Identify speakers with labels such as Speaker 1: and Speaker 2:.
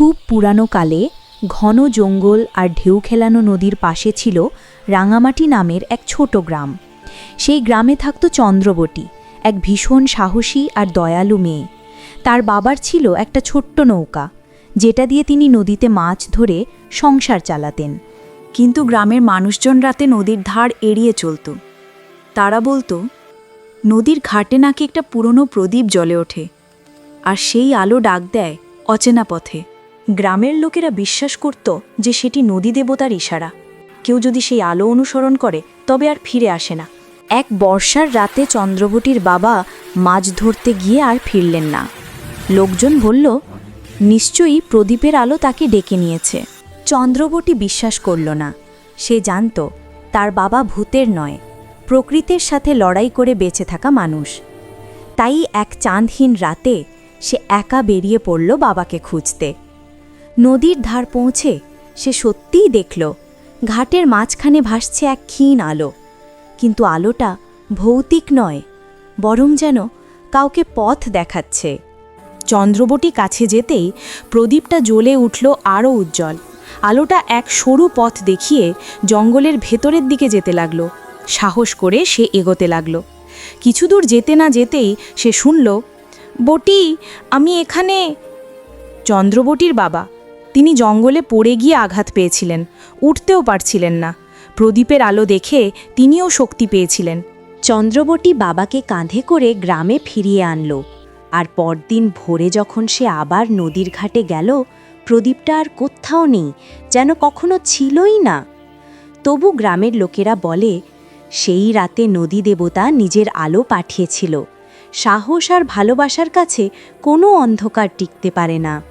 Speaker 1: খুব পুরানো কালে ঘন জঙ্গল আর ঢেউ খেলানো নদীর পাশে ছিল রাঙামাটি নামের এক ছোট গ্রাম। সেই গ্রামে থাকত চন্দ্রবতী এক ভীষণ সাহসী আর দয়ালু মেয়ে। তার বাবার ছিল একটা ছোট্ট নৌকা, যেটা দিয়ে তিনি নদীতে মাছ ধরে সংসার চালাতেন।
Speaker 2: কিন্তু গ্রামের মানুষজন রাতে নদীর ধার এড়িয়ে চলত। তারা বলতো, নদীর ঘাটে নাকি একটা পুরনো প্রদীপ জ্বলে ওঠে, আর সেই আলো ডাক দেয় অচেনা পথে। গ্রামের লোকেরা বিশ্বাস করত যে সেটি নদী দেবতার ইশারা। কেউ যদি সেই আলো অনুসরণ করে, তবে আর ফিরে আসে না।
Speaker 1: এক বর্ষার রাতে চন্দ্রবতীর বাবা মাছ ধরতে গিয়ে আর ফিরলেন না। লোকজন বলল, নিশ্চয়ই প্রদীপের আলো তাকে ডেকে নিয়েছে। চন্দ্রবতী বিশ্বাস করল না। সে জানত, তার বাবা ভূতের নয়, প্রকৃতির সাথে লড়াই করে বেঁচে থাকা মানুষ। তাই এক চাঁদহীন রাতে সে একা বেরিয়ে পড়ল বাবাকে খুঁজতে। নদীর ধার পৌঁছে সে সত্যিই দেখল, ঘাটের মাঝখানে ভাসছে এক ক্ষীণ আলো। কিন্তু আলোটা ভৌতিক নয়, বরং যেন কাউকে পথ দেখাচ্ছে।
Speaker 2: চন্দ্রবটি কাছে যেতেই প্রদীপটা জ্বলে উঠল আরও উজ্জ্বল। আলোটা এক সরু পথ দেখিয়ে জঙ্গলের ভেতরের দিকে যেতে লাগল। সাহস করে সে এগোতে লাগল। কিছু দূর যেতে না যেতেই সে শুনল, বটি, আমি এখানে চন্দ্রবটির বাবা তিনি জঙ্গলে পড়ে গিয়ে আঘাত পেয়েছিলেন, উঠতেও পারছিলেন না। প্রদীপের আলো দেখে তিনিও শক্তি পেয়েছিলেন।
Speaker 1: চন্দ্রবতী বাবাকে কাঁধে করে গ্রামে ফিরিয়ে আনলো। আর পরদিন ভোরে যখন সে আবার নদীর ঘাটে গেল, প্রদীপটা আর কোথাও নেই, যেন কখনো ছিলই না। তবু গ্রামের লোকেরা বলে, সেই রাতে নদী দেবতা নিজের আলো পাঠিয়েছিল। সাহস আর ভালোবাসার কাছে কোনো অন্ধকার টিকতে পারে না।